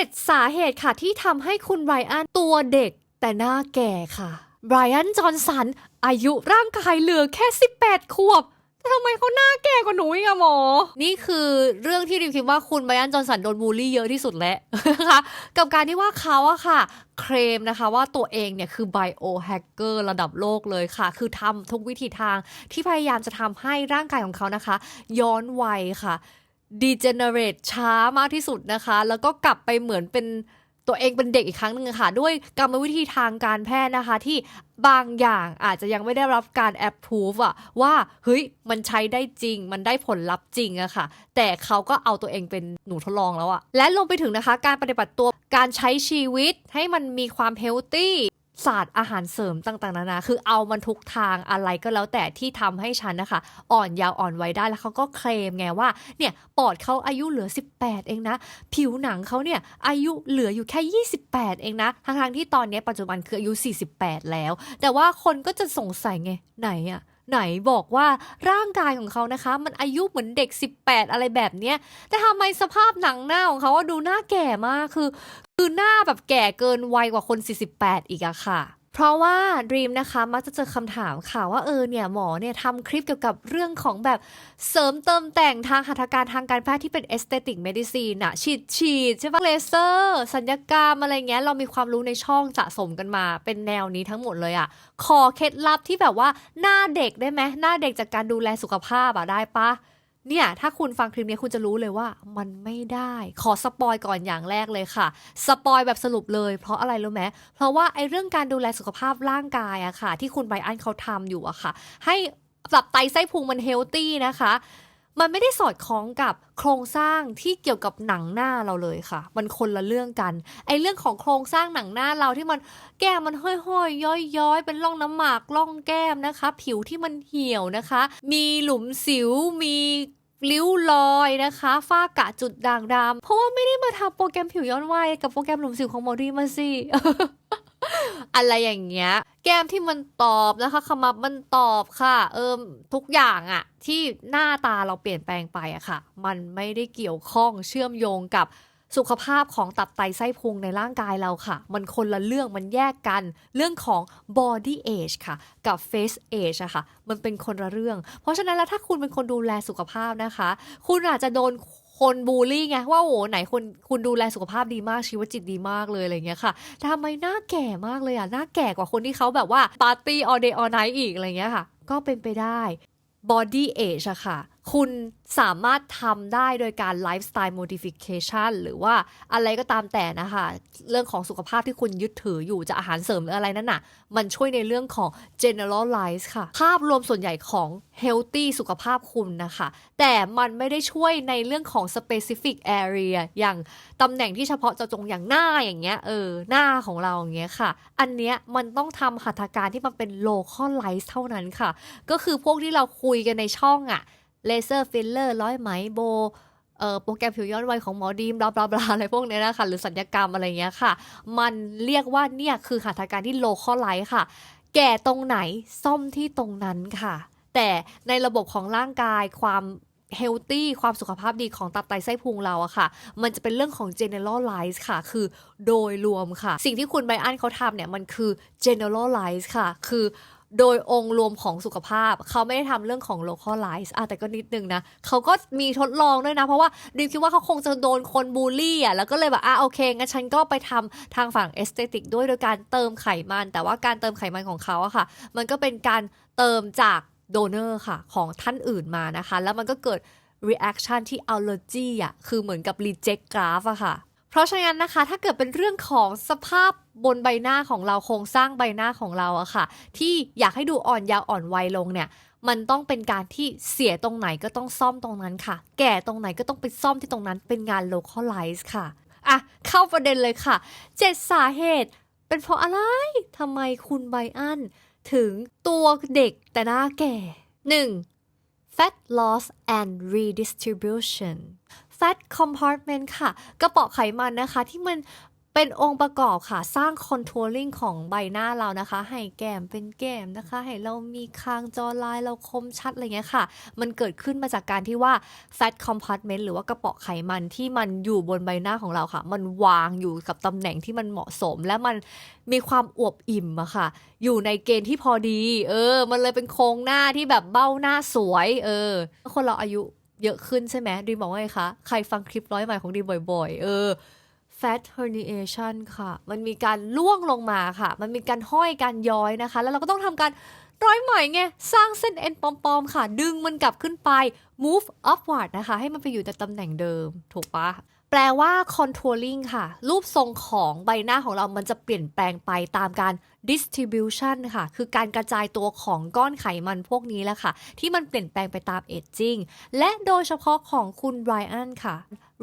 7 สาเหตุค่ะที่ทำให้คุณไรอันตัวเด็กแต่หน้าแก่ค่ะไรอัน จอห์นสัน อายุร่างกายเหลือแค่ 18 ขวบแต่ทำไมเขาหน้าแก่กว่าหนูอีกอะหมอ นี่คือเรื่องที่ริมคิดว่าคุณไบรอัน จอห์นสันโดนบูลลี่เยอะที่สุดแล้วนะคะกับการที่ว่าเขาอะค่ะ เคลมนะคะว่าตัวเองเนี่ยคือไบโอแฮกเกอร์ระดับโลกเลยค่ะ คือทำทุกวิธีทางที่พยายามจะทำให้ร่างกายของเขานะคะ ย้อนวัยค่ะ degenerate ช้ามากที่สุดนะคะ แล้วก็กลับไปเหมือนเป็นตัวเองเป็นเด็กอีกครั้งหนึ่งค่ะ ด้วยกรรมวิธีทางการแพทย์นะคะ ที่บางอย่างอาจจะยังไม่ได้รับการ approve อะว่าเฮ้ยมันใช้ได้จริง มันได้ผลลัพธ์จริงอะค่ะ แต่เขาก็เอาตัวเองเป็นหนูทดลองแล้วอะและรวมไปถึงนะคะ การปฏิบัติตัวการใช้ชีวิตให้มันมีความเฮลตี้ ศาสตร์อาหารเสริมต่างๆนานาคือเอามันทุกทางอะไรก็แล้วแต่ที่ทำให้ฉันนะคะ อ่อนยาวอ่อนไวได้แล้วเขาก็เคลมไงว่าเนี่ยปอดเขาอายุเหลือ 18 เองนะ ผิวหนังเขาเนี่ยอายุเหลืออยู่แค่ 28 เองนะทั้งๆที่ตอนนี้ปัจจุบันคืออายุ 48 แล้ว แต่ว่าคนก็จะสงสัยไงไหนอะ ไหนบอกว่าร่างกายของเขานะคะ มันอายุเหมือนเด็ก 18 อะไรแบบเนี้ยแต่ทำไมสภาพหนังหน้าของเขาว่าดูหน้าแก่มากคือ คือหน้าแบบแก่เกินวัยกว่าคน 48 อีกอะค่ะ เพราะว่า Dream นะคะมักจะเจอคำถามค่ะว่าเออเนี่ยหมอเนี่ยทำคลิปเกี่ยวกับเรื่องของแบบเสริมเติมแต่งทางหัตถการทางการแพทย์ที่เป็น aesthetic medicine อะฉีดฉีดใช่ปะเลเซอร์สัญญกรรมอะไรเงี้ยเรามีความรู้ในช่องสะสมกันมา เป็นแนวนี้ทั้งหมดเลยอะขอเคล็ดลับที่แบบว่าหน้าเด็กได้ไหมหน้าเด็กจากการดูแลสุขภาพอะได้ปะ เนี่ย ถ้าคุณฟังคลิปนี้คุณจะรู้เลยว่ามันไม่ได้ ขอสปอยก่อนอย่างแรกเลยค่ะ สปอยแบบสรุปเลย เพราะอะไรรู้ไหมเพราะว่าไอ้เรื่องการดูแลสุขภาพร่างกายอะค่ะ ที่คุณไบอันเขาทำอยู่อะค่ะ ให้ปรับไตไส้พุงมันเฮลตี้นะคะ มันไม่ได้สอดคล้องกับโครงสร้างที่เกี่ยวกับหนังหน้าเราเลยค่ะ มันคนละเรื่องกัน ไอ้เรื่องของโครงสร้างหนังหน้าเราที่มันแก้มมันห้อยๆยย้อยๆเป็นร่องน้ำหมากร่องแก้มนะคะ ผิวที่มันเหี่ยวนะคะ มีหลุมสิวมีริ้วรอยนะคะฝ้ากระจุดด่างดำเพราะว่าไม่ได้มาทำโปรแกรมผิวย้อนวัยกับโปรแกรมหลุมสิวของโมดีมาสิ อะไรอย่างเงี้ย แก้มที่มันตอบนะคะขมับมันตอบค่ะ เอิมทุกอย่างอะที่หน้าตาเราเปลี่ยนแปลงไปอะค่ะ มันไม่ได้เกี่ยวข้องเชื่อมโยงกับสุขภาพของตับไตไส้พุงในร่างกายเราค่ะ มันคนละเรื่องมันแยกกัน เรื่องของ body age ค่ะ กับ face age อะค่ะ มันเป็นคนละเรื่อง เพราะฉะนั้นแล้วถ้าคุณเป็นคนดูแลสุขภาพนะคะ คุณอาจจะโดน คนบูลลี่ไงว่าโอ้โหไหนคุณคุณดูแลสุขภาพดีมากชีวิตจิตดีมากเลยอะไรเงี้ยค่ะทำไมหน้าแก่มากเลยอะหน้าแก่กว่าคนที่เขาแบบว่าปาร์ตี้ออเดย์ออไนท์อีกอะไรเงี้ยค่ะ ก็เป็นไปได้ body age อะค่ะ คุณสามารถทำได้โดยการ lifestyle modification หรือว่าอะไรก็ตามแต่นะคะ เรื่องของสุขภาพที่คุณยึดถืออยู่จะอาหารเสริมหรืออะไรนั่นน่ะ มันช่วยในเรื่องของ generalize ค่ะ ภาพรวมส่วนใหญ่ของ healthy สุขภาพคุณนะคะ แต่มันไม่ได้ช่วยในเรื่องของ specific area อย่างตำแหน่งที่เฉพาะเจาะจงอย่างหน้าอย่างเงี้ย เออ หน้าของเราอย่างเงี้ยค่ะ อันเนี้ยมันต้องทำหัตถการที่มันเป็น localize เท่านั้นค่ะ ก็คือพวกที่เราคุยกันในช่องอะ เลเซอร์ฟิลเลอร์ร้อยไหมโบโปรแกรมผิวย้อนวัยของหมอดีมบลาบลาบลาอะไรพวกนี้นะคะหรือสัญญกรรมอะไรเงี้ยค่ะ มันเรียกว่าเนี่ยคือหัตถการที่โลคอลไลท์ค่ะ แก่ตรงไหนซ่อมที่ตรงนั้นค่ะ แต่ในระบบของร่างกายความเฮลตี้ความสุขภาพดีของตับไตไส้พุงเราอะค่ะ มันจะเป็นเรื่องของ generalize ค่ะ คือโดยรวมค่ะ สิ่งที่คุณไบอันเขาทำเนี่ย มันคือ generalize ค่ะ คือ โดยองค์รวมของสุขภาพ เขาไม่ได้ทำเรื่องของ localize อะแต่ก็นิดนึงนะ เขาก็มีทดลองด้วยนะ เพราะว่าดิมคิดว่าเขาคงจะโดนคนบูลลี่อะแล้วก็เลยแบบอะโอเคงั้นฉันก็ไปทำทางฝั่ง aesthetic ด้วยโดยการเติมไขมัน แต่ว่าการเติมไขมันของเขาอะค่ะ มันก็เป็นการเติมจากโดเนอร์ค่ะ ของท่านอื่นมานะคะ แล้วมันก็เกิด reaction ที่ allergy อะคือเหมือนกับ reject graph อะค่ะ เพราะฉะนั้นนะคะ ถ้าเกิดเป็นเรื่องของสภาพบนใบหน้าของเราโครงสร้างใบหน้าของเราอะค่ะ ที่อยากให้ดูอ่อนยาวอ่อนวัยลงเนี่ย มันต้องเป็นการที่เสียตรงไหนก็ต้องซ่อมตรงนั้นค่ะ แก่ตรงไหนก็ต้องไปซ่อมที่ตรงนั้นเป็นงาน localize ค่ะอะเข้าประเด็นเลยค่ะเจ็ดสาเหตุ เป็นเพราะอะไรทำไมคุณไบอันถึงตัวเด็กแต่หน้าแก่ 1. fat loss and redistribution fat compartment ค่ะ กระเป๋อไขมันนะคะที่มันเป็นองค์ประกอบค่ะ สร้างคอนทัวริงของใบหน้าเรานะคะ ให้แก้มเป็นแก้มนะคะ ให้เรามีคางจอลายเราคมชัดอะไรเงี้ยค่ะ มันเกิดขึ้นมาจากการที่ว่า fat compartment หรือว่ากระเปาะไขมันที่มันอยู่บนใบหน้าของเราค่ะ มันวางอยู่กับตำแหน่งที่มันเหมาะสม และมันมีความอวบอิ่มอะค่ะ อยู่ในเกณฑ์ที่พอดี เออ มันเลยเป็นโครงหน้าที่แบบเบ้าหน้าสวย เออคนเราอายุ เยอะขึ้นใช่ไหมดีมบอกว่าไงคะ ใครฟังคลิปร้อยใหม่ของดีบ่อยๆ เออ fat herniation ค่ะ มันมีการล่วงลงมาค่ะ มันมีการห้อยการย้อยนะคะ แล้วเราก็ต้องทำการร้อยใหม่ไง สร้างเส้นเอ็นปอมๆ ค่ะ ดึงมันกลับขึ้นไป move upward นะคะ ให้มันไปอยู่ในตำแหน่งเดิม ถูกปะ แปลว่า contouring ค่ะ รูปทรงของใบหน้าของเรามันจะเปลี่ยนแปลงไปตามการ distribution ค่ะ คือการกระจายตัวของก้อนไขมันพวกนี้แหละค่ะ ที่มันเปลี่ยนแปลงไปตาม aging และโดยเฉพาะของคุณไรอันค่ะ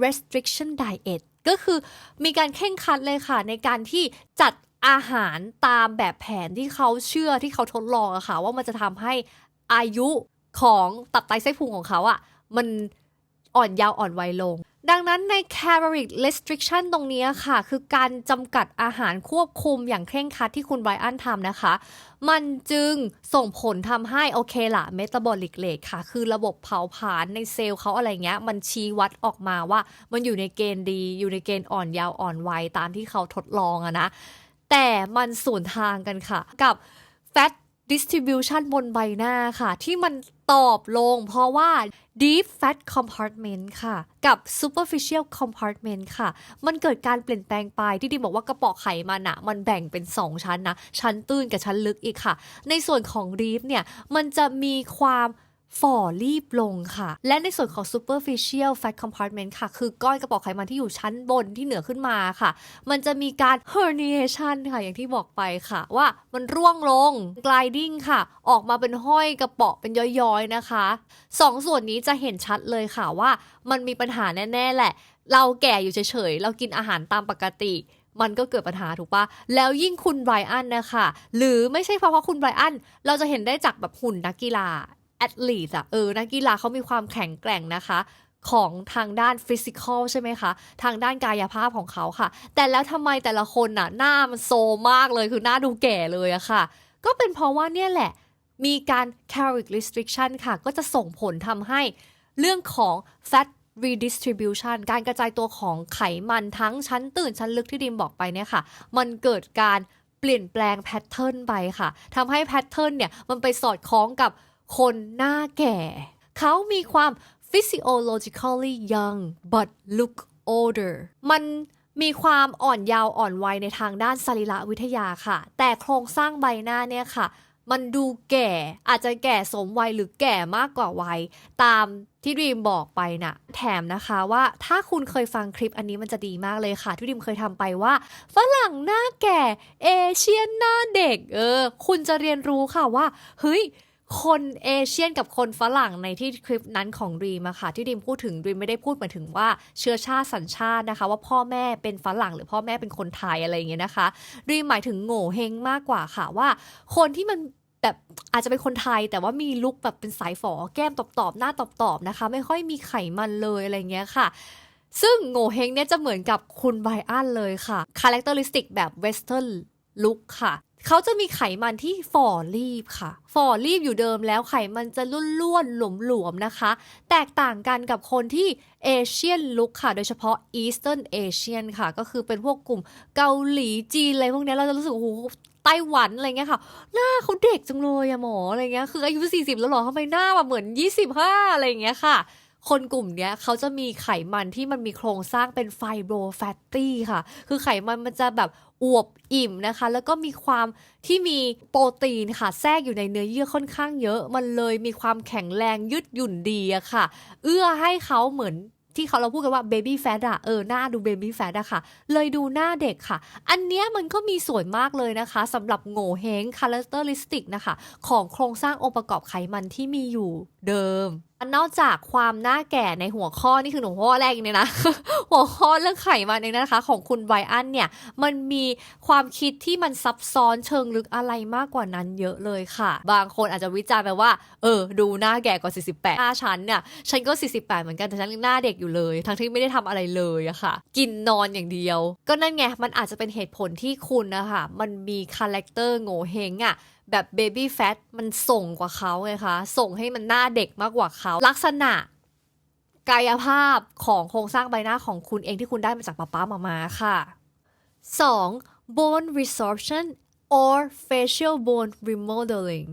restriction diet ก็คือมีการเข่งคัดเลยค่ะ ในการที่จัดอาหารตามแบบแผนที่เขาเชื่อที่เขาทดลองอะค่ะ ว่ามันจะทำให้อายุของตับไตไส้พุงของเขาอะมันอ่อนยาวอ่อนวัยลง ดังนั้นใน caloric restriction ตรงนี้ค่ะ คือการจำกัดอาหารควบคุมอย่างเคร่งครัดที่คุณไบรอันทำนะคะ มันจึงส่งผลทำให้โอเคละเมตาบอลิกเลทค่ะ คือระบบเผาผลาญในเซลล์เขาอะไรเงี้ย มันชี้วัดออกมาว่า มันอยู่ในเกณฑ์ดี อยู่ในเกณฑ์อ่อนยาวอ่อนวัยตามที่เขาทดลองอะนะ แต่มันส่วนทางกันค่ะ กับ fat distribution บนใบหน้าค่ะ ที่มัน ตอบลงเพราะว่า deep fat compartment ค่ะ กับ superficial compartment ค่ะ มันเกิดการเปลี่ยนแปลงไปที่ดิมบอกว่ากระป๋อไขมันอะมันแบ่งเป็น 2 ชั้นนะ ชั้นตื้นกับชั้นลึกอีกค่ะ ในส่วนของ deep เนี่ย มันจะมีความ ฝ่อรีบลงค่ะ และในส่วนของ superficial fat compartment ค่ะ คือก้อนกระป๋อไขมันที่อยู่ชั้นบนที่เหนือขึ้นมาค่ะ มันจะมีการ herniation ค่ะ อย่างที่บอกไปค่ะ ว่ามันร่วงลง gliding ค่ะ ออกมาเป็นห้อยกระป๋อเป็นย้อยๆนะคะสองส่วนนี้จะเห็นชัดเลยค่ะว่ามันมีปัญหาแน่ๆแหละ เราแก่อยู่เฉยๆ เรากินอาหารตามปกติมันก็เกิดปัญหาถูกปะแล้วยิ่งคุณไบรอันนะคะ หรือไม่ใช่เพราะว่าคุณไบรอัน เราจะเห็นได้จากแบบหุ่นนักกีฬา แอดลีตอะเออนักกีฬาเขามีความแข็งแกร่งนะคะของทางด้านฟิสิกอลใช่ไหมคะ ทางด้านกายภาพของเขาค่ะ แต่แล้วทำไมแต่ละคนน่ะ หน้ามันโซมากเลยคือหน้าดูแก่เลยอะค่ะ ก็เป็นเพราะว่าเนี่ยแหละ มีการ caloric restriction ค่ะ ก็จะส่งผลทำให้เรื่องของ fat redistribution การกระจายตัวของไขมันทั้งชั้นตื่นชั้นลึกที่ดิมบอกไปเนี่ยค่ะ มันเกิดการเปลี่ยนแปลงแพทเทิร์นไปค่ะทำให้แพทเทิร์นเนี่ยมันไปสอดคล้องกับ คนหน้าแก่ เขามีความ physiologically young but look older มันมีความอ่อนยาวอ่อนวัยในทางด้านสรีระวิทยาค่ะ แต่โครงสร้างใบหน้าเนี่ยค่ะ มันดูแก่อาจจะแก่สมวัยหรือแก่มากกว่าวัย ตามที่ดีมบอกไปนะแถมนะคะว่าถ้าคุณเคยฟังคลิปอันนี้มันจะดีมากเลยค่ะ ที่ดิมเคยทำไปว่า ฝรั่งหน้าแก่ เอเชียนหน้าเด็ก เออ คุณจะเรียนรู้ค่ะว่า เฮ้ย คนเอเชียนกับคนฝรั่งในที่คลิปนั้นของดีมอะค่ะ ที่ดีมพูดถึงดีมไม่ได้พูดหมายถึงว่าเชื้อชาติสัญชาตินะคะ ว่าพ่อแม่เป็นฝรั่งหรือพ่อแม่เป็นคนไทยอะไรอย่างเงี้ยนะคะดีมหมายถึงโง่เฮงมากกว่าค่ะว่า คนที่มันแบบอาจจะเป็นคนไทยแต่ว่ามีลุคแบบเป็นสายฝอแก้มตอบๆหน้าตอบๆนะคะ ไม่ค่อยมีไขมันเลยอะไรเงี้ยค่ะซึ่งโง่เฮงเนี่ยจะเหมือนกับคุณไบอันเลยค่ะ คาแรคเตอริสติกแบบเวสเทิร์นลุคค่ะ เขาจะมีไขมันที่ฝ่อรีบค่ะ ฝ่อรีบอยู่เดิมแล้วไขมันจะล้วนๆหลวมๆนะคะ แตกต่างกันกับคนที่เอเชียนลุคค่ะ โดยเฉพาะอีสเทิร์นเอเชียนค่ะ ก็คือเป็นพวกกลุ่มเกาหลีจีนอะไรพวกนี้เราจะรู้สึกโอ้โหไต้หวันอะไรเงี้ยค่ะ หน้าเขาเด็กจังเลยอะหมออะไรเงี้ย คืออายุ 40 แล้วหรอทำไมหน้าแบบเหมือน 25 อะไรเงี้ยค่ะ คนกลุ่มเนี้ยเขาจะมีไขมันที่มันมีโครงสร้างเป็นไฟโบรแฟตตี้ค่ะ คือไขมันมันจะแบบอวบอิ่มนะคะ แล้วก็มีความที่มีโปรตีนค่ะ แทรกอยู่ในเนื้อเยื่อค่อนข้างเยอะ มันเลยมีความแข็งแรงยืดหยุ่นดีอะค่ะ เอื้อให้เขาเหมือนที่เขาเราพูดกันว่าเบบี้แฟตอะเออหน้าดูเบบี้แฟตอะค่ะ เลยดูหน้าเด็กค่ะ อันเนี้ยมันก็มีส่วนมากเลยนะคะสำหรับโง่เฮงคาแรคเตอร์ลิสติกนะคะ ของโครงสร้างองค์ประกอบไขมันที่มีอยู่เดิมนอกจากความหน้าแก่ในหัวข้อนี่คือหัวข้อแรกเนี่ยนะ หัวข้อเรื่องไขมันเองนะคะ ของคุณไบอันเนี่ย มันมีความคิดที่มันซับซ้อนเชิงลึกอะไรมากกว่านั้นเยอะเลยค่ะ บางคนอาจจะวิจารณ์ไปว่า เออ ดูหน้าแก่กว่า 48หน้าฉันเนี่ย ฉันก็ 48 เหมือนกันแต่ฉันยังหน้าเด็กอยู่เลย ทั้งที่ไม่ได้ทำอะไรเลยอะค่ะ กินนอนอย่างเดียว ก็นั่นไงมันอาจจะเป็นเหตุผลที่คุณนะคะมันมีคาแรคเตอร์โง่เฮงอะ แบบเบบี้แฟตมันส่งกว่าเขาไงคะ ส่งให้มันหน้าเด็กมากกว่าเขา ลักษณะกายภาพของโครงสร้างใบหน้าของคุณเองที่คุณได้มาจากป๊าป๊ามามาค่ะ 2. bone resorption or facial bone remodeling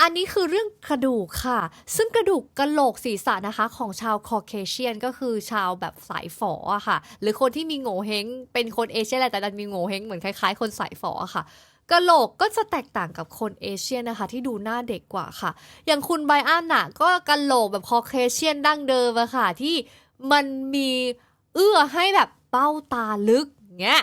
อันนี้คือเรื่องกระดูกค่ะ ซึ่งกระดูกกระโหลกศีรษะนะคะ ของชาวคอเคเชียนก็คือชาวแบบสายฝออะค่ะ หรือคนที่มีโง่เฮงเป็นคนเอเชียแหละแต่ดันมีโง่เฮงเหมือนคล้ายๆ คนสายฝออะค่ะ กะโหลกก็จะแตกต่างกับคนเอเชียนะคะ ที่ดูหน้าเด็กกว่าค่ะ อย่างคุณไบอันน่ะก็กะโหลกแบบคอเคเชียนดั้งเดิมอะค่ะ ที่มันมีเอื้อให้แบบเป้าตาลึกเงี้ย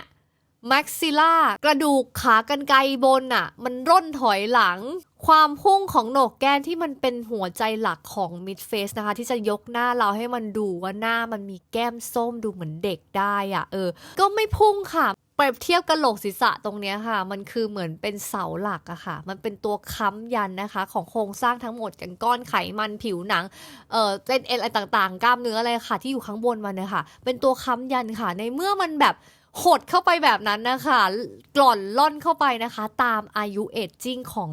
แม็กซิล่ากระดูกขากรรไกรบนอะ มันร่นถอยหลัง ความพุ่งของโหนกแก้มที่มันเป็นหัวใจหลักของมิดเฟสนะคะ ที่จะยกหน้าเราให้มันดูว่าหน้ามันมีแก้มส้มดูเหมือนเด็กได้อะ เออ ก็ไม่พุ่งค่ะ เปรียบเทียบกระโหลกศีรษะตรงนี้ค่ะ มันคือเหมือนเป็นเสาหลักอะค่ะ มันเป็นตัวค้ำยันนะคะ ของโครงสร้างทั้งหมดอย่างก้อนไขมันผิวหนัง เอ่อเส้นเอ็นอะไรต่างๆ กล้ามเนื้ออะไรค่ะ ที่อยู่ข้างบนมันเนี่ยค่ะเป็นตัวค้ำยันค่ะ ในเมื่อมันแบบหดเข้าไปแบบนั้นนะคะ กล่อนล่อนเข้าไปนะคะ ตามอายุเอจจิ้งของ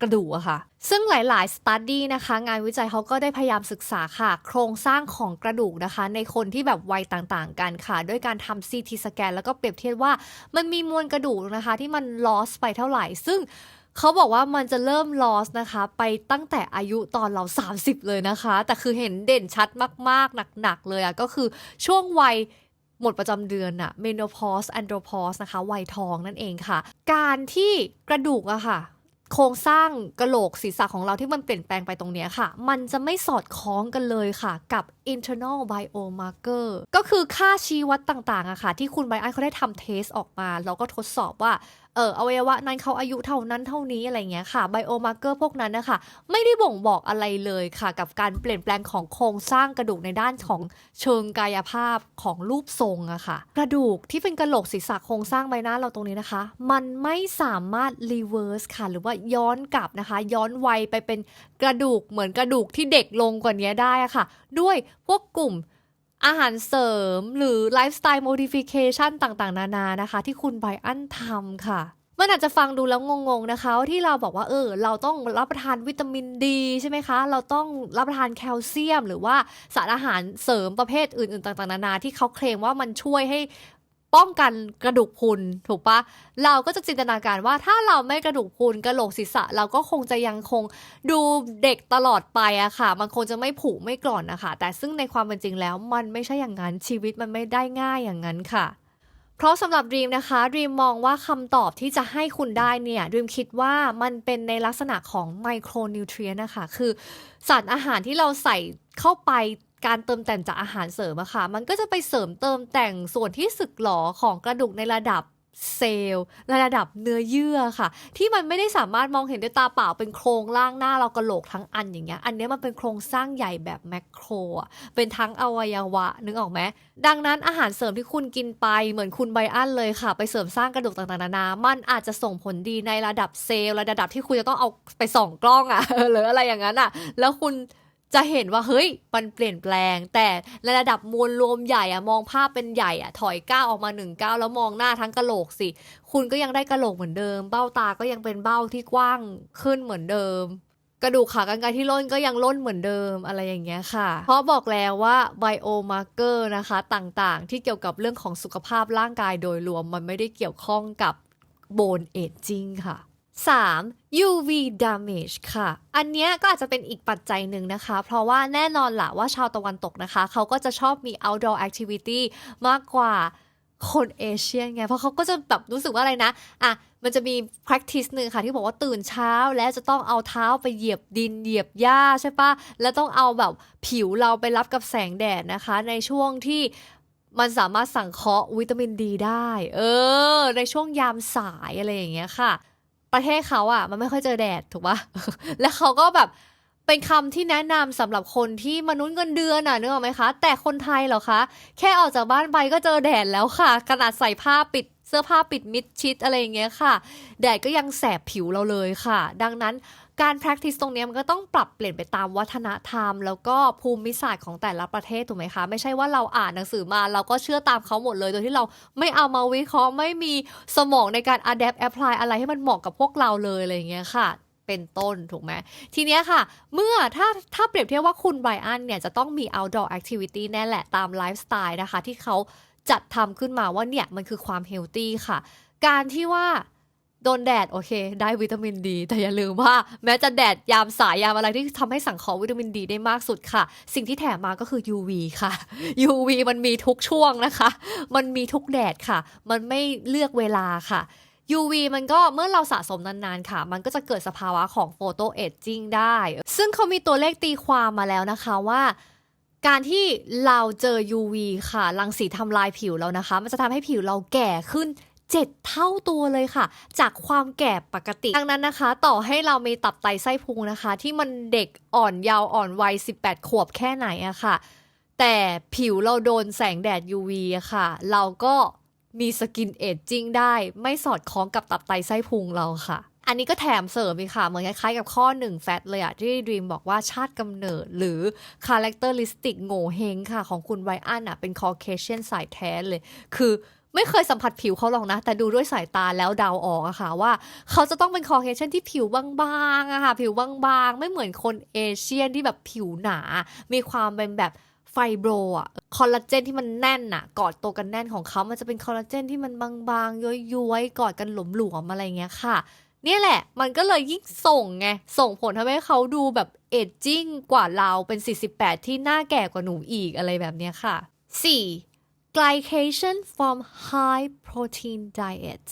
กระดูกอะค่ะ ซึ่งหลายๆ สตัดดี้นะคะ งานวิจัยเขาก็ได้พยายามศึกษาค่ะ โครงสร้างของกระดูกนะคะ ในคนที่แบบวัยต่างๆ กันค่ะ ด้วยการทำ CT สแกน แล้วก็เปรียบเทียบว่ามันมีมวลกระดูกนะคะ ที่มัน loss ไปเท่าไหร่ ซึ่งเขาบอกว่ามันจะเริ่ม loss นะคะ ไปตั้งแต่อายุตอนเรา 30 เลยนะคะ แต่คือเห็นเด่นชัดมากๆ หนักๆ เลยอะก็คือช่วงวัยหมดประจำเดือนอะ menopause andropause นะคะวัยทองนั่นเองค่ะ การที่กระดูกอะค่ะ โครงสร้างกระโหลกศีรษะของเราที่มันเปลี่ยนแปลงไปตรงนี้ค่ะ มันจะไม่สอดคล้องกันเลยค่ะ กับ internal biomarker ก็คือค่าชี้วัดต่างๆอะค่ะ ที่คุณไบรอันเขาได้ทำเทสออกมา แล้วก็ทดสอบว่า เอออวัยวะนั้นเขาอายุเท่านั้นเท่านี้อะไรเงี้ยค่ะ biomarker พวกนั้นนะคะไม่ได้บ่งบอกอะไรเลยค่ะ กับการเปลี่ยนแปลงของโครงสร้างกระดูกในด้านของเชิงกายภาพของรูปทรงอะค่ะ กระดูกที่เป็นกระโหลกศีรษะโครงสร้างใบหน้าเราตรงนี้นะคะ มันไม่สามารถ reverse ค่ะ หรือว่าย้อนกลับนะคะ ย้อนวัยไปเป็นกระดูกเหมือนกระดูกที่เด็กลงกว่านี้ได้อะค่ะ ด้วยพวกกลุ่ม อาหารเสริมหรือไลฟ์สไตล์โมดิฟิเคชันต่างๆ นานานะคะ ที่คุณไบอันทำค่ะมันอาจจะฟังดูแล้วงงๆนะคะที่เราบอกว่าเออเราต้องรับประทานวิตามินดีใช่ไหมคะ เราต้องรับประทานแคลเซียม หรือว่าสารอาหารเสริมประเภทอื่นๆ ต่างๆ นานาที่เขาเคลมว่ามันช่วยให้ ป้องกันกระดูกพุนถูกปะเราก็จะจินตนาการว่าถ้าเราไม่กระดูกพุนกระโหลกศีรษะ เราก็คงจะยังคงดูเด็กตลอดไปอะค่ะ มันคงจะไม่ผุไม่กร่อนนะคะแต่ซึ่งในความเป็นจริงแล้วมันไม่ใช่อย่างนั้นชีวิตมันไม่ได้ง่ายอย่างนั้นค่ะเพราะสำหรับดีมนะคะดีมมองว่าคำตอบที่จะให้คุณได้เนี่ยดีมคิดว่ามันเป็นในลักษณะของไมโครนิวเทรียนนะคะ คือสารอาหารที่เราใส่เข้าไป การเติมแต่งจากอาหารเสริมอะค่ะ มันก็จะไปเสริมเติมแต่งส่วนที่สึกหรอของกระดูกในระดับเซลล์ในระดับเนื้อเยื่อค่ะ ที่มันไม่ได้สามารถมองเห็นด้วยตาเปล่าเป็นโครงร่างหน้าเรากระโหลกทั้งอันอย่างเงี้ยอันเนี้ยมันเป็นโครงสร้างใหญ่แบบแมคโครอะเป็นทั้งอวัยวะนึกออกไหมดังนั้นอาหารเสริมที่คุณกินไปเหมือนคุณไบอันเลยค่ะ ไปเสริมสร้างกระดูกต่างๆนานามันอาจจะส่งผลดีในระดับเซลล์ระดับที่คุณจะต้องเอาไปส่องกล้องอะหรืออะไรอย่างนั้นอะแล้วคุณ จะเห็นว่าเฮ้ยมันเปลี่ยนแปลง แต่ในระดับมวลรวมใหญ่อะมองภาพเป็นใหญ่อะถอยก้าวออกมาหนึ่งก้าวแล้วมองหน้าทั้งกะโหลกสิ คุณก็ยังได้กะโหลกเหมือนเดิม เบ้าตาก็ยังเป็นเบ้าที่กว้างขึ้นเหมือนเดิม กระดูกขากรรไกรที่ล่นก็ยังล่นเหมือนเดิมอะไรอย่างเงี้ยค่ะ เพราะบอกแล้วว่าไบโอมาร์เกอร์นะคะต่างๆ ที่เกี่ยวกับเรื่องของสุขภาพร่างกายโดยรวมมันไม่ได้เกี่ยวข้องกับโบนเอจจิ้งค่ะ 3. UV damage ค่ะ อันเนี้ยก็อาจจะเป็นอีกปัจจัยหนึ่งนะคะ เพราะว่าแน่นอนละว่าชาวตะวันตกนะคะ เขาก็จะชอบมี outdoor activity มากกว่าคนเอเชียไง เพราะเขาก็จะแบบรู้สึกว่าอะไรนะ อะ มันจะมี practice หนึ่งค่ะ ที่บอกว่าตื่นเช้าแล้วจะต้องเอาเท้าไปเหยียบดินเหยียบหญ้าใช่ปะ แล้วต้องเอาแบบผิวเราไปรับกับแสงแดดนะคะ ในช่วงที่มันสามารถสังเคราะห์วิตามินดีได้ เออ ในช่วงยามสายอะไรอย่างเงี้ยค่ะ ประเทศเขาอะมันไม่ค่อยเจอแดดถูกปะแล้วเขาก็แบบเป็นคำที่แนะนำสำหรับคนที่มนุษย์เงินเดือนน่ะนึกออกไหมคะ แต่คนไทยเหรอคะ แค่ออกจากบ้านไปก็เจอแดดแล้วค่ะ ขนาดใส่ผ้าปิดเสื้อผ้าปิดมิดชิดอะไรอย่างเงี้ยค่ะ แดดก็ยังแสบผิวเราเลยค่ะ ดังนั้น การ practice ตรงนี้มันก็ต้องปรับเปลี่ยนไปตามวัฒนธรรม แล้วก็ภูมิศาสตร์ของแต่ละประเทศถูกไหมคะ ไม่ใช่ว่าเราอ่านหนังสือมาเราก็เชื่อตามเขาหมดเลย โดยที่เราไม่เอามาวิเคราะห์ไม่มีสมองในการ adapt apply อะไรให้มันเหมาะกับพวกเราเลยอะไรอย่างเงี้ยค่ะเป็นต้นถูกไหมทีเนี้ยค่ะ เมื่อถ้าถ้าเปรียบเทียบว่าคุณไบรอันเนี่ย จะต้องมี outdoor activity แน่แหละตามไลฟ์สไตล์นะคะ ที่เขาจัดทำขึ้นมาว่าเนี่ย มันคือความเฮลตี้ค่ะ การที่ว่า โดนแดดโอเค ได้วิตามินดี แต่อย่าลืมว่าแม้จะแดดยามสายยามอะไรที่ทำให้สังเคราะห์วิตามินดีได้มากสุดค่ะ สิ่งที่แถมมาก็คือ UV ค่ะ UV มันมีทุกช่วงนะคะ มันมีทุกแดดค่ะ มันไม่เลือกเวลาค่ะ UV มันก็เมื่อเราสะสมนานๆค่ะ มันก็จะเกิดสภาวะของโฟโตเอจจิ้งได้ ซึ่งเขามีตัวเลขตีความมาแล้วนะคะว่าการที่เราเจอ UV ค่ะ รังสีทำลายผิวเรานะคะ มันจะทำให้ผิวเราแก่ขึ้น 7 เท่าตัวเลยค่ะ จากความแก่ปกติ ดังนั้นนะคะ ต่อให้เรามีตับไตไส้พุงนะคะ ที่มันเด็กอ่อนยาวอ่อนวัย 18 ขวบแค่ไหนอะค่ะ แต่ผิวเราโดนแสงแดด UV อะค่ะ เราก็มีสกินเอจจิ้งได้ ไม่สอดคล้องกับตับไตไส้พุงเราค่ะ อันนี้ก็แถมเสริมอีกค่ะ เหมือนคล้ายๆกับข้อหนึ่งแฟตเลยอะที่ดีมบอกว่าชาติกำเนิดหรือ characteristic โง่เฮงค่ะ ของคุณไวอันอะเป็น Caucasian สายแท้เลย คือ ไม่เคยสัมผัสผิวเขาหรอกนะ แต่ดูด้วยสายตาแล้วเดาออกอะค่ะว่า เขาจะต้องเป็น Caucasian ที่ผิวบางๆอะค่ะ ผิวบางๆ ไม่เหมือนคนเอเชียนที่แบบผิวหนา มีความเป็นแบบไฟโบรอะคอลลาเจนที่มันแน่นอะกอดตัวกันแน่นของเขามันจะเป็นคอลลาเจนที่มันบางๆ ย้อยๆ กอดกันหลวมๆอะไรเงี้ยค่ะเนี่ยแหละ มันก็เลยยิ่งส่งไง ส่งผลทำให้เขาดูแบบเอจจิ้งกว่าเราเป็น 48 ที่หน้าแก่กว่าหนูอีกอะไรแบบเนี้ยค่ะ 4. Glycation from high protein diet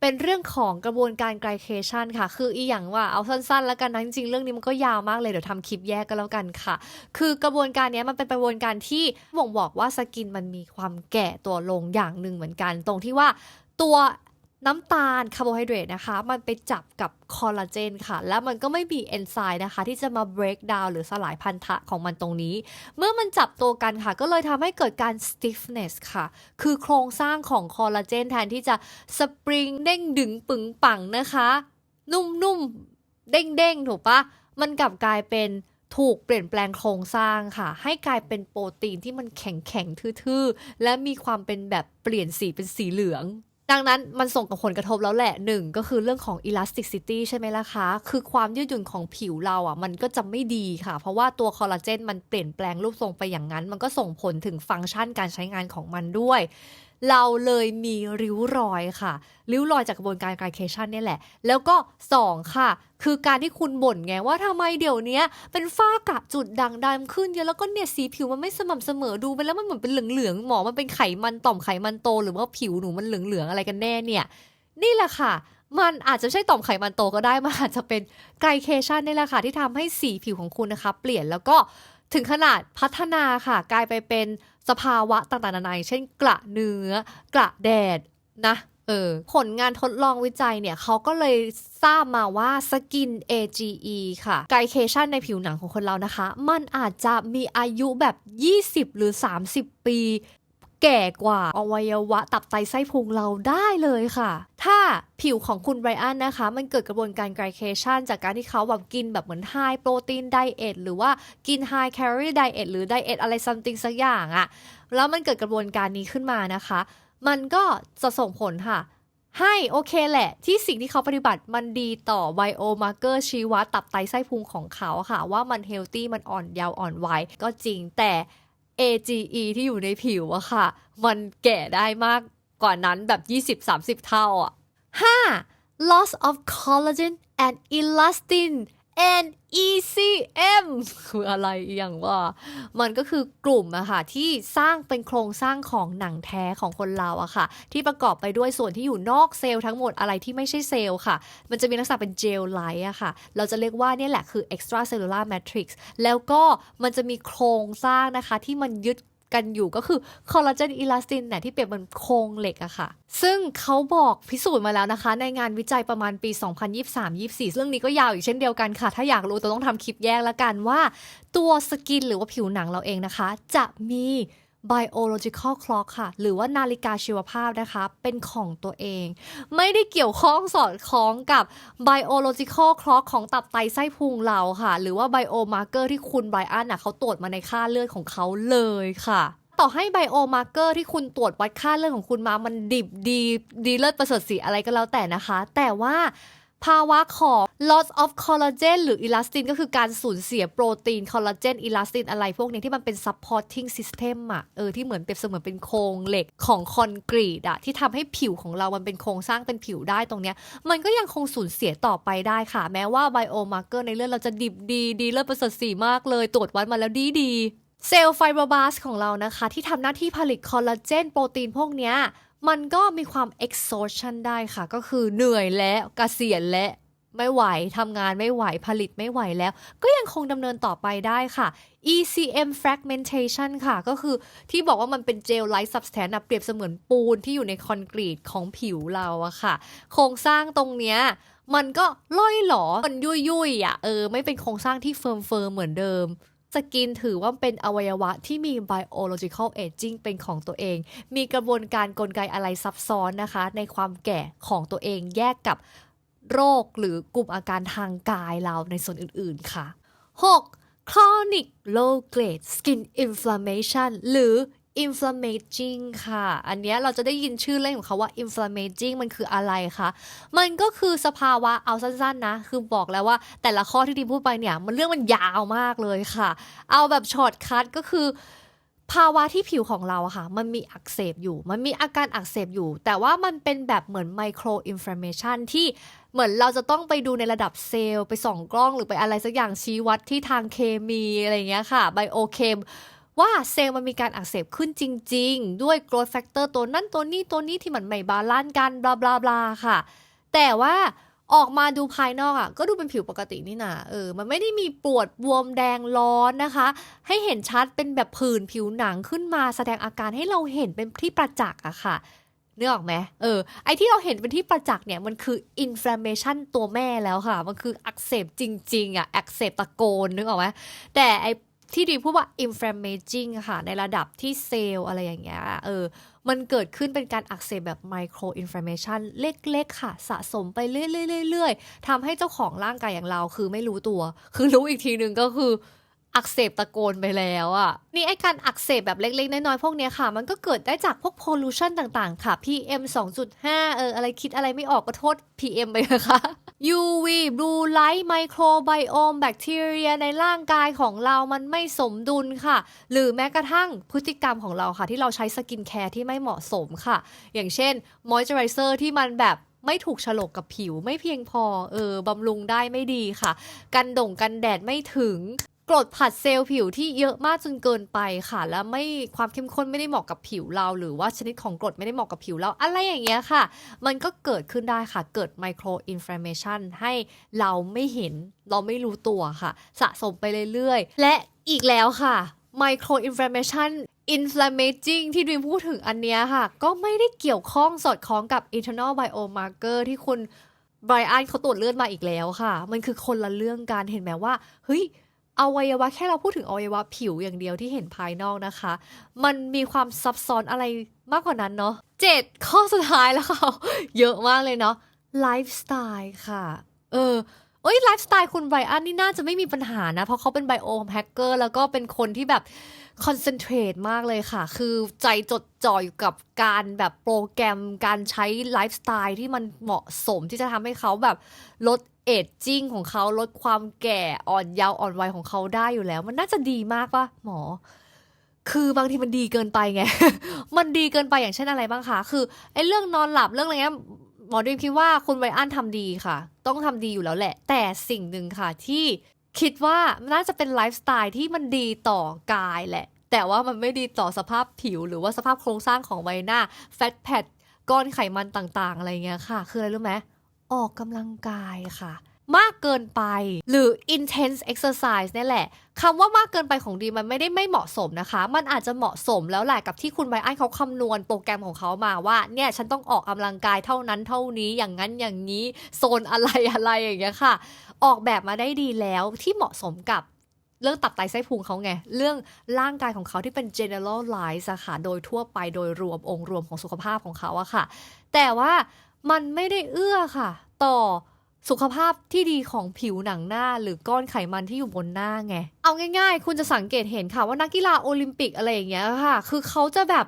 เป็นเรื่องของกระบวนการ glycation ค่ะ คืออีอย่างว่าเอาสั้นๆ แล้วกันนะจริงๆ เรื่องนี้มันก็ยาวมากเลย เดี๋ยวทำคลิปแยกก็แล้วกันค่ะ คือกระบวนการนี้มันเป็นกระบวนการที่บ่งบอกว่าสกินมันมีความแก่ตัวลงอย่างหนึ่งเหมือนกัน ตรงที่ว่าตัว น้ำตาลคาร์โบไฮเดรตนะคะ มันไปจับกับคอลลาเจนค่ะ แล้วมันก็ไม่มีเอนไซม์นะคะ ที่จะมา break down หรือสลายพันธะของมันตรงนี้ เมื่อมันจับตัวกันค่ะ ก็เลยทำให้เกิดการ stiffness ค่ะ คือโครงสร้างของคอลลาเจนแทนที่จะสปริงเด้งดึงปึงปังนะคะ นุ่มๆ เด้งๆ ถูกปะมันกลับกลายเป็นถูกเปลี่ยนแปลงโครงสร้างค่ะ ให้กลายเป็นโปรตีนที่มันแข็งๆทื่อๆ และมีความเป็นแบบเปลี่ยนสีเป็นสีเหลือง ดังนั้นมันส่งกับผลกระทบแล้วแหละหนึ่งก็คือเรื่องของ elasticity ใช่ไหมล่ะคะ คือความยืดหยุ่นของผิวเราอะ มันก็จะไม่ดีค่ะ เพราะว่าตัวคอลลาเจนมันเปลี่ยนแปลงรูปทรงไปอย่างนั้น มันก็ส่งผลถึงฟังก์ชันการใช้งานของมันด้วย เราเลยมีริ้วรอยค่ะ ริ้วรอยจากกระบวนการ glycation เนี่แหละ แล้วก็ 2 ค่ะ คือการที่คุณบ่นไงว่าทำไมเดี๋ยวนี้เป็นฝ้ากระจุดด่างดำขึ้นเยอะแล้วก็เนี่ยสีผิวมันไม่สม่ำเสมอดูไปแล้วมันเหมือนเป็นเหลืองๆหมอมันเป็นไขมันต่อมไขมันโต หรือว่าผิวหนูมันเหลืองๆอะไรกันแน่เนี่ย นี่แหละค่ะมันอาจจะไม่ใช่ต่อมไขมันโตก็ได้ มันอาจจะเป็นไกลเคชันนี่แหละค่ะ ที่ทำให้สีผิวของคุณนะคะ เปลี่ยนแล้วก็ถึงขนาดพัฒนาค่ะ กลายไปเป็น สภาวะต่างๆนานาอย่างเช่นกระเนื้อ กระแดดนะเออผลงานทดลองวิจัยเนี่ยเขาก็เลยทราบมาว่าสกิน AGE ค่ะไกลเคชันในผิวหนังของคนเรานะคะ มันอาจจะมีอายุแบบ 20 หรือ 30 ปี แก่กว่าอวัยวะตับไตไส้พุงเราได้เลยค่ะ ถ้าผิวของคุณไบรอันนะคะ มันเกิดกระบวนการไกลเคชันจากการที่เขาแบบกินแบบเหมือนไฮโปรตีนไดเอทหรือว่ากินไฮแคลอรี่ไดเอทหรือไดเอทอะไรซัมติงสักอย่างอะแล้วมันเกิดกระบวนการนี้ขึ้นมานะคะ มันก็จะส่งผลค่ะให้โอเคแหละ ที่สิ่งที่เขาปฏิบัติมันดีต่อไบโอมาร์เกอร์ชีวะตับไตไส้พุงของเขาค่ะ ว่ามันเฮลตี้มันอ่อนเยาว์อ่อนวัยก็จริงแต่ AGE ที่อยู่ในผิวอะค่ะ มันแก่ได้มากกว่านั้นแบบ 20-30 เท่าอะ 5. loss of collagen and elastin and ECM คืออะไรอย่างว่า มันก็คือกลุ่มอะค่ะที่สร้างเป็นโครงสร้างของหนังแท้ของคนเราอะค่ะ ที่ประกอบไปด้วยส่วนที่อยู่นอกเซลล์ทั้งหมดอะไรที่ไม่ใช่เซลล์ค่ะ มันจะมีลักษณะเป็นเจลไลท์อะค่ะ เราจะเรียกว่าเนี่ยแหละคือ extracellular matrix แล้วก็มันจะมีโครงสร้างนะคะที่มันยึด กันอยู่ก็คือคอลลาเจนอิลาสตินเนี่ยที่เปรียบเหมือนโครงเหล็กอะค่ะ ซึ่งเขาบอกพิสูจน์มาแล้วนะคะ ในงานวิจัยประมาณปี 2023-24 เรื่องนี้ก็ยาวอีกเช่นเดียวกันค่ะ ถ้าอยากรู้ต้องทำคลิปแยกละกันว่า ตัวสกินหรือว่าผิวหนังเราเองนะคะ จะมี biological clock ค่ะ หรือว่านาฬิกาชีวภาพนะคะ เป็นของตัวเอง ไม่ได้เกี่ยวข้องสอดคล้องกับ biological clock ของตับไตไส้พุงเราค่ะ หรือว่า biomarker ที่คุณไบรอันน่ะเขาตรวจมาในค่าเลือดของเขาเลยค่ะต่อให้ biomarker ที่คุณตรวจวัดค่าเลือดของคุณมา มันดิบดีดีเลิศประเสริฐสีอะไรก็แล้วแต่นะคะ แต่ว่า ภาวะของ loss of collagen หรือ elastin ก็คือการสูญเสียโปรตีน collagen elastin อะไรพวกนี้ที่มันเป็น supporting system อะเออที่เหมือนเปรียบเสมือนเป็นโครงเหล็กของคอนกรีตอะที่ทำให้ผิวของเรามันเป็นโครงสร้างเป็นผิวได้ตรงเนี้ย มันก็ยังคงสูญเสียต่อไปได้ค่ะ แม้ว่า biomarker ในเลือดเราจะดิบดี ดีเลิศประเสริฐสีมากเลย ตรวจวัดมาแล้วดีดีเซลล์ไฟโบบาสของเรานะคะ ที่ทำหน้าที่ผลิตคอลลาเจนโปรตีนพวกเนี้ย มันก็มีความ exhaustion ได้ค่ะ ก็คือเหนื่อยและกะเกษียณและไม่ไหวทำงานไม่ไหวผลิตไม่ไหวแล้ว ก็ยังคงดำเนินต่อไปได้ค่ะ ECM fragmentation ค่ะ ก็คือที่บอกว่ามันเป็นเจลไลท์ substance เปรียบเสมือนปูนที่อยู่ในคอนกรีตของผิวเราอะค่ะ โครงสร้างตรงเนี้ยมันก็ล่อยหลอมันยุยยุยอะเออ ไม่เป็นโครงสร้างที่เฟิร์มเฟิร์มเหมือนเดิม สกินถือว่าเป็นอวัยวะที่มี biological aging เป็นของตัวเอง มีกระบวนการกลไกอะไรซับซ้อนนะคะ ในความแก่ของตัวเองแยกกับโรคหรือกลุ่มอาการทางกายเราในส่วนอื่นๆค่ะ 6. chronic low grade skin inflammation หรือ inflammaging ค่ะ อันนี้เราจะได้ยินชื่อเล่นของเขาว่า inflammaging มันคืออะไรคะ มันก็คือสภาวะเอาสั้นๆนะ คือบอกแล้วว่าแต่ละข้อที่ดีพูดไปเนี่ย มันเรื่องมันยาวมากเลยค่ะ เอาแบบช็อตคัทก็คือภาวะที่ผิวของเราค่ะ มันมีอักเสบอยู่ มันมีอาการอักเสบอยู่ แต่ว่ามันเป็นแบบเหมือนไมโครอินฟลามเมชันที่เหมือนเราจะต้องไปดูในระดับเซลล์ ไปส่องกล้องหรือไปอะไรสักอย่างชี้วัดที่ทางเคมีอะไรเงี้ยค่ะไบโอเคม ว่าเซลล์มันมีการอักเสบขึ้นจริง ๆ ด้วย growth factor ตัวนั้นตัวนี้ตัวนี้ที่มันไม่บาลานซ์กันบลาบลาบลาค่ะ แต่ว่าออกมาดูภายนอกอะก็ดูเป็นผิวปกตินี่นาเออ มันไม่ได้มีปวดบวมแดงร้อนนะคะ ให้เห็นชัดเป็นแบบผื่นผิวหนังขึ้นมาแสดงอาการให้เราเห็นเป็นที่ประจักษ์อะค่ะนึกออกไหมเออ ไอที่เราเห็นเป็นที่ประจักษ์เนี่ย มันคือ inflammation ตัวแม่แล้วค่ะ มันคืออักเสบจริง ๆ อะ อักเสบตะโกนนึกออกไหมแต่ไอ ที่ดีพูดว่า inflammaging ค่ะ ในระดับที่เซลล์อะไรอย่างเงี้ยเออมันเกิดขึ้นเป็นการอักเสบแบบ micro inflammation เล็กๆ ค่ะ สะสมไปเรื่อยๆๆๆทำให้เจ้าของร่างกายอย่างเราคือไม่รู้ตัว คือรู้อีกทีหนึ่งก็คือ อักเสบตะโกนไปแล้วอะนี่ไอการอักเสบแบบเล็กๆ น้อยๆ พวกเนี้ยค่ะ มันก็เกิดได้จากพวก pollution ต่างๆ ค่ะ PM 2.5 เออ อะไรคิดอะไรไม่ออกก็โทษ PM ไปนะคะ UV blue light microbiome แบคทีเรียในร่างกายของเรามันไม่สมดุลค่ะ หรือแม้กระทั่งพฤติกรรมของเราค่ะ ที่เราใช้สกินแคร์ที่ไม่เหมาะสมค่ะ อย่างเช่น moisturizer ที่มันแบบไม่ถูกฉลกกับผิวไม่เพียงพอ เออบำรุงได้ไม่ดีค่ะ กันด่งกันแดดไม่ถึง กรดผัดเซลล์ผิวที่เยอะมากจนเกินไปค่ะ แล้วไม่ความเข้มข้นไม่ได้เหมาะกับผิวเรา หรือว่าชนิดของกรดไม่ได้เหมาะกับผิวเรา อะไรอย่างเงี้ยค่ะ มันก็เกิดขึ้นได้ค่ะ เกิดไมโครอินฟลามเมชันให้เราไม่เห็น เราไม่รู้ตัวค่ะ สะสมไปเรื่อยๆ และอีกแล้วค่ะไมโครอินฟลามเมชัน inflammaging ที่ดิมพูดถึงอันเนี้ยค่ะ ก็ไม่ได้เกี่ยวข้องสอดคล้องกับ internal biomarker ที่คุณไบรอันเขาตรวจเลือดมาอีกแล้วค่ะ มันคือคนละเรื่องการเห็นไหมว่า เฮ้ย อวัยวะแค่เราพูดถึงอวัยวะผิวอย่างเดียวที่เห็นภายนอกนะคะ มันมีความซับซ้อนอะไรมากกว่านั้นเนาะเจ็ดข้อสุดท้ายแล้วค่ะเยอะมากเลยเนาะไลฟ์สไตล์ค่ะ เออเอ้ยไลฟ์สไตล์คุณไบรอันนี่น่าจะไม่มีปัญหานะ เพราะเขาเป็นไบโอแฮกเกอร์แล้วก็เป็นคนที่แบบคอนเซนเทรตมากเลยค่ะ คือใจจดจ่ออยู่กับการแบบโปรแกรมการใช้ไลฟ์สไตล์ที่มันเหมาะสมที่จะทำให้เขาแบบลด เอจจิ้งของเขาลดความแก่อ่อนเยาว์อ่อนวัยของเขาได้อยู่แล้ว มันน่าจะดีมากปะหมอ คือบางทีมันดีเกินไปไง มันดีเกินไปอย่างเช่นอะไรบ้างคะคือไอ้เรื่องนอนหลับเรื่องอะไรเงี้ยหมอดีมคิดว่าคุณไบรอันทำดีค่ะ ต้องทำดีอยู่แล้วแหละ แต่สิ่งหนึ่งค่ะที่คิดว่าน่าจะเป็นไลฟ์สไตล์ที่มันดีต่อกายแหละ แต่ว่ามันไม่ดีต่อสภาพผิวหรือว่าสภาพโครงสร้างของใบหน้าแฟตแพดก้อนไขมันต่างๆ อะไรเงี้ยค่ะ คืออะไรรู้ไหม ออกกำลังกายค่ะ มากเกินไปหรือ intense exercise นี่แหละคำว่ามากเกินไปของดีมันไม่ได้ไม่เหมาะสมนะคะ มันอาจจะเหมาะสมแล้วแหละกับที่คุณไบอันเขาคำนวณโปรแกรมของเขามาว่า เนี่ยฉันต้องออกกำลังกายเท่านั้นเท่านี้อย่างนั้นอย่างนี้โซนอะไรอะไรอย่างเงี้ยค่ะ ออกแบบมาได้ดีแล้วที่เหมาะสมกับเรื่องตับไตไส้พุงเขาไง เรื่องร่างกายของเขาที่เป็น generalize ค่ะ โดยทั่วไปโดยรวมองค์รวมของสุขภาพของเขาอะค่ะ แต่ว่า มันไม่ได้เอื้อค่ะ ต่อสุขภาพที่ดีของผิวหนังหน้า หรือก้อนไขมันที่อยู่บนหน้าไง เอาง่าย ๆ คุณจะสังเกตเห็นค่ะว่านักกีฬาโอลิมปิกอะไรอย่างเงี้ยค่ะ คือเขาจะแบบ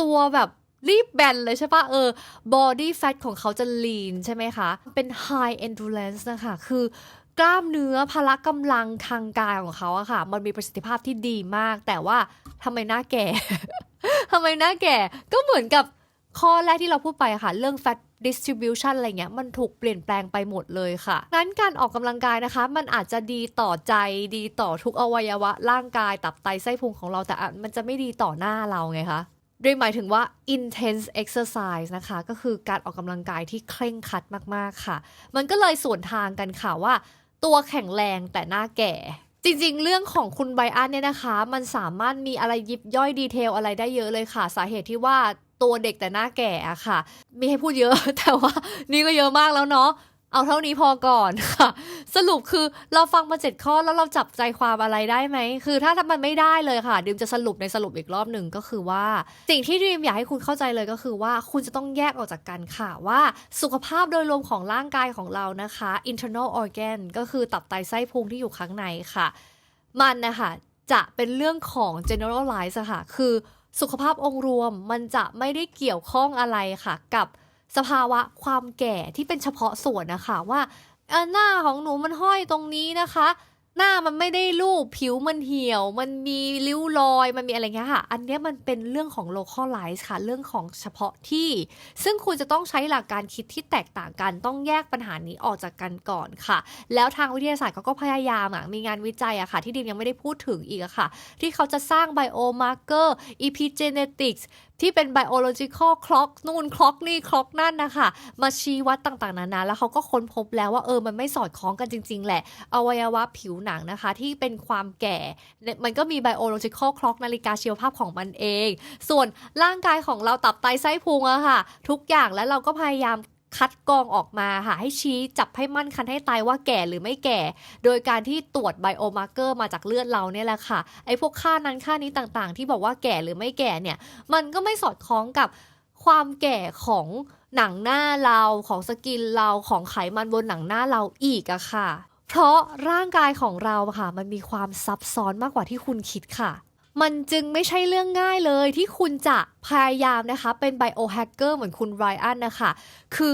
ตัวแบบรีบแบนเลยใช่ปะเออ body fat ของเขาจะ lean ใช่ไหมคะ เป็น high endurance นะคะ คือกล้ามเนื้อพละกำลังทางกายของเขาอะค่ะ มันมีประสิทธิภาพที่ดีมาก แต่ว่าทำไมหน้าแก่ทำไมหน้าแก่ก็เหมือนกับ ข้อแรกที่เราพูดไปค่ะ เรื่อง fat distribution อะไรเงี้ยมันถูกเปลี่ยนแปลงไปหมดเลยค่ะงั้นการออกกำลังกายนะคะ มันอาจจะดีต่อใจดีต่อทุกอวัยวะ ร่างกายตับไตไส้พุงของเราแต่มันจะไม่ดีต่อหน้าเราไงคะโดยหมายถึงว่า intense exercise นะคะ ก็คือการออกกำลังกายที่เคร่งครัดมากๆค่ะ มันก็เลยส่วนทางกันค่ะว่า ตัวแข็งแรงแต่หน้าแก่ จริงๆ เรื่องของคุณไบอันเนี่ยนะคะ มันสามารถมีอะไรยิบย่อยดีเทลอะไรได้เยอะเลยค่ะ สาเหตุที่ว่า ตัวเด็กแต่หน้าแก่อะค่ะ มีให้พูดเยอะ แต่ว่านี่ก็เยอะมากแล้วเนาะเอาเท่านี้พอก่อนค่ะ สรุปคือเราฟังมาเจ็ดข้อแล้วเราจับใจความอะไรได้ไหม คือถ้าถ้ามันไม่ได้เลยค่ะดิมจะสรุปในสรุปอีกรอบหนึ่งก็คือว่า สิ่งที่ดิมอยากให้คุณเข้าใจเลยก็คือว่าคุณจะต้องแยกออกจากกันค่ะว่าสุขภาพโดยรวมของร่างกายของเรานะคะ internal organ ก็คือตับไตไส้พุงที่อยู่ข้างในค่ะ มันนะคะจะเป็นเรื่องของ generalize ค่ะ คือ สุขภาพองค์รวมมันจะไม่ได้เกี่ยวข้องอะไรค่ะ กับสภาวะความแก่ที่เป็นเฉพาะส่วนนะคะว่าเออหน้าของหนูมันห้อยตรงนี้นะคะ หน้ามันไม่ได้รูปผิวมันเหี่ยว มันมีริ้วรอยมันมีอะไรเงี้ยค่ะ อันเนี้ยมันเป็นเรื่องของ localize ค่ะ เรื่องของเฉพาะที่ ซึ่งคุณจะต้องใช้หลักการคิดที่แตกต่างกัน ต้องแยกปัญหานี้ออกจากกันก่อนค่ะ แล้วทางวิทยาศาสตร์เขาก็พยายามอะมีงานวิจัยอะค่ะ ที่ดิมยังไม่ได้พูดถึงอีกอะค่ะ ที่เขาจะสร้าง biomarker epigenetics ที่เป็น biological clock นู่น clock นี่ clock นั่นนะคะ มาชี้วัดต่างๆ นานา แล้วเขาก็ค้นพบแล้วว่าเออ มันไม่สอดคล้องกันจริง ๆ แหละ อวัยวะผิวหนังนะคะ ที่เป็นความแก่เนี่ยมันก็มี biological clock นาฬิกาชีวภาพของมันเอง ส่วนร่างกายของเราตับไตไส้พุงอะค่ะ ทุกอย่างแล้วเราก็พยายาม คัดกรองออกมาค่ะให้ชี้จับให้มั่นคันให้ตายว่าแก่หรือไม่แก่ โดยการที่ตรวจไบโอมาร์เกอร์มาจากเลือดเราเนี่ยแหละค่ะไอ้พวกค่านั้นค่านี้ต่างๆ ที่บอกว่าแก่หรือไม่แก่เนี่ย มันก็ไม่สอดคล้องกับความแก่ของหนังหน้าเราของสกินเราของไขมันบนหนังหน้าเราอีกอะค่ะ เพราะร่างกายของเราค่ะ มันมีความซับซ้อนมากกว่าที่คุณคิดค่ะ มันจึงไม่ใช่เรื่องง่ายเลยที่คุณจะพยายามนะคะ เป็นไบโอแฮกเกอร์เหมือนคุณไรอันนะคะ คือ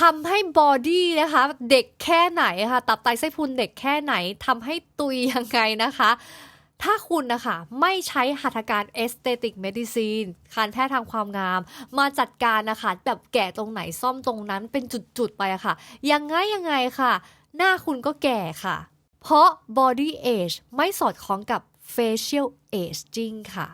ทำให้บอดี้นะคะ เด็กแค่ไหนค่ะตับไตไส้พุงเด็กแค่ไหนทำให้ตุยยังไงนะคะ ถ้าคุณนะคะ ไม่ใช้หัตถการ aesthetic medicine การแพทย์ทางความงาม มาจัดการนะคะ แบบแก่ตรงไหนซ่อมตรงนั้นเป็นจุดๆไปอะค่ะ ยังไงยังไงค่ะ หน้าคุณก็แก่ค่ะ เพราะ body age ไม่สอดคล้องกับ facial aging ค่ะ